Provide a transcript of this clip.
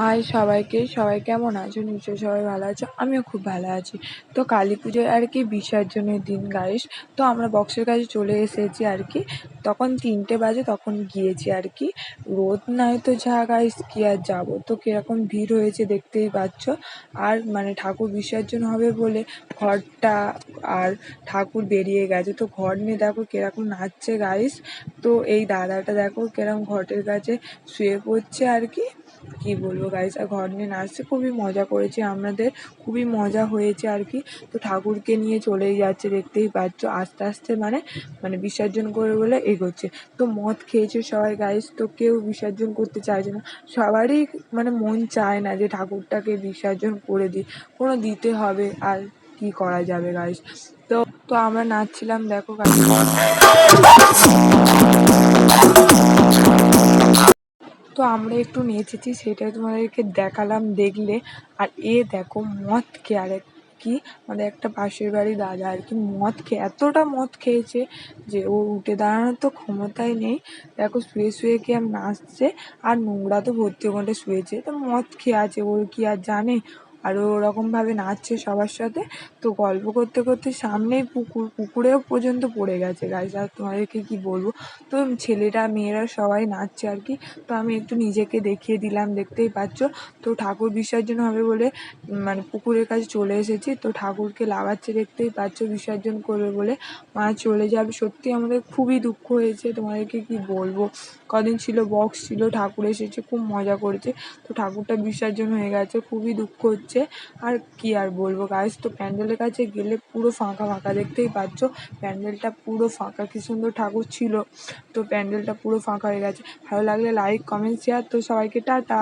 High সবাইকে। সবাই কেমন আছো? নিশ্চয়ই সবাই ভালো আছো। আমিও খুব ভালো আছি। তো কালী পুজোয় আর কি বিসর্জনের দিন গাইস তো আমরা বক্সের কাছে চলে এসেছি আর কি। তখন তিনটে বাজে, তখন গিয়েছি আর কি। রোদ নাই তো যা গাইস কি আর যাব? তো কীরকম ভিড় হয়েছে দেখতেই পাচ্ছ। আর মানে ঠাকুর বিসর্জন হবে বলে ঘরটা আর ঠাকুর বেরিয়ে গেছে। তো ঘর নিয়ে দেখো কীরকম নাচছে গাইস তো এই দাদাটা দেখো কীরকম ঘটের কাছে শুয়ে পড়ছে আর কি। কি বলব? গাইস আর ঘর নিয়ে নাচছে খুবই মজা করেছি আমাদের। খুবই মজা হয়েছে আর কি। তো ঠাকুরকে নিয়ে চলেই যাচ্ছে, দেখতেই পাচ্ছ। আস্তে আস্তে মানে মানে বিসর্জন করে বলে এগোচ্ছে। তো মদ খেয়েছে সবাই গাইস তো কেউ বিসর্জন করতে চাইছে না। সবারই মানে মন চায় না যে ঠাকুরটাকে বিসর্জন করে দিই। কোনো দিতে হবে আর কি করা যাবে গাইস তো তো আমরা নাচছিলাম, দেখো গাইস তো আমরা একটু নেচেছি সেটাই তোমাদেরকে দেখালাম দেখলে। আর এ দেখো মদ খেয়ে আর কি? আমাদের একটা পাশের বাড়ি দাদা আর কি মদ খেয়ে এতটা মদ খেয়েছে যে ও উঠে দাঁড়ানোর তো ক্ষমতাই নেই। দেখো শুয়ে শুয়ে কি আর নাচছে? আর নোংরা তো ভর্তি ওখানটা শুয়েছে। তো মদ খেয়ে আছে ওর কি আর জানে? আর ও ওরকমভাবে নাচছে সবার সাথে। তো গল্প করতে করতে সামনেই পুকুর, পুকুরেও পর্যন্ত পড়ে গেছে। গাইস আর তোমাদেরকে কি বলব? তো ছেলেরা মেয়েরা সবাই নাচছে আর কি। তো আমি একটু নিজেকে দেখিয়ে দিলাম, দেখতেই পাচ্ছ। তো ঠাকুর বিসর্জন হবে বলে মানে পুকুরের কাছে চলে এসেছি। তো ঠাকুরকে লাগাচ্ছে, দেখতেই পাচ্ছ, বিসর্জন করবে বলে। মা চলে যাবে। সত্যি আমাদের খুবই দুঃখ হয়েছে। তোমাদেরকে কি বলব? কদিন ছিল বক্স ছিল, ঠাকুর এসেছে, খুব মজা করেছে। তো ঠাকুরটা বিসর্জন হয়ে গেছে। খুবই দুঃখ হচ্ছে। আর কি আর বলব গাইস তো প্যান্ডেলের কাছে গেলে পুরো ফাঁকা ফাঁকা দেখতেই পাচ্ছ। প্যান্ডেলটা পুরো ফাঁকা, কি সুন্দর ঠাকুর ছিল। তো প্যান্ডেলটা পুরো ফাঁকা হয়ে গেছে। ভালো লাগলে লাইক কমেন্ট শেয়ার তো সবাইকে টাটা।